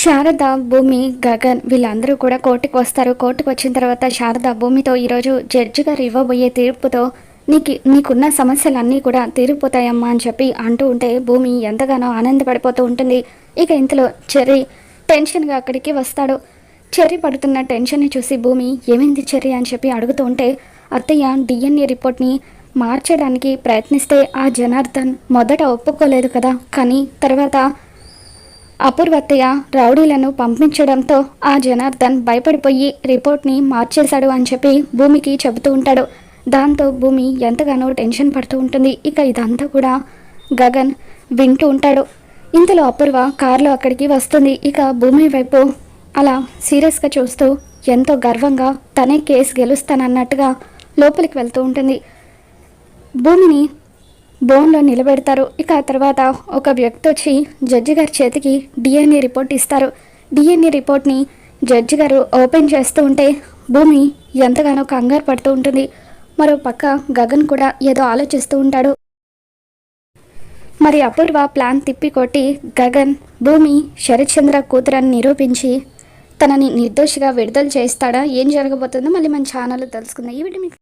శారద భూమి గగన్ వీళ్ళందరూ కూడా కోర్టుకు వస్తారు. కోర్టుకు వచ్చిన తర్వాత శారద భూమితో ఈరోజు జడ్జి గారు ఇవ్వబోయే తీర్పుతో నీకు నీకున్న సమస్యలన్నీ కూడా తీరిపోతాయమ్మా అని చెప్పి అంటూ ఉంటే భూమి ఎంతగానో ఆనందపడిపోతూ ఉంటుంది. ఇక ఇంతలో చెర్రీ టెన్షన్గా అక్కడికి వస్తాడు. చెర్రీ పడుతున్న టెన్షన్ని చూసి భూమి ఏమైంది చెర్రీ? అని చెప్పి అడుగుతూ ఉంటే అత్తయ్య డిఎన్ఏ రిపోర్ట్ని మార్చడానికి ప్రయత్నిస్తే ఆ జనార్దన్ మొదట ఒప్పుకోలేదు కదా. కానీ తర్వాత అపూర్వత్తయ్య రౌడీలను పంపించడంతో ఆ జనార్దన్ భయపడిపోయి రిపోర్ట్ని మార్చేశాడు అని చెప్పి భూమికి చెబుతూ ఉంటాడు. దాంతో భూమి ఎంతగానో టెన్షన్ పడుతూ ఉంటుంది. ఇక ఇదంతా కూడా గగన్ వింటూ ఉంటాడు. ఇంతలో అపూర్వ కారులో అక్కడికి వస్తుంది. ఇక భూమి వైపు అలా సీరియస్గా చూస్తూ ఎంతో గర్వంగా తనే కేసు గెలుస్తానన్నట్టుగా లోపలికి వెళ్తూ ఉంటుంది. భూమిని బోన్లో నిలబెడతారు. ఇక ఆ తర్వాత ఒక వ్యక్తి వచ్చి జడ్జి గారి చేతికి డిఎన్ఏ రిపోర్ట్ ఇస్తారు. డిఎన్ఏ రిపోర్ట్ని జడ్జి గారు ఓపెన్ చేస్తూ ఉంటే భూమి ఎంతగానో కంగారు పడుతూ ఉంటుంది. మరో పక్క గగన్ కూడా ఏదో ఆలోచిస్తూ ఉంటాడు. మరి అపూర్వ ప్లాన్ తిప్పి కొట్టి గగన్ భూమి శరత్చంద్ర కూతురని నిరూపించి తనని నిర్దోషిగా విడుదల చేస్తాడా? ఏం జరగబోతుందో మళ్ళీ మన ఛానల్లో తెలుసుకుందాం. ఈ వీడియో మీకు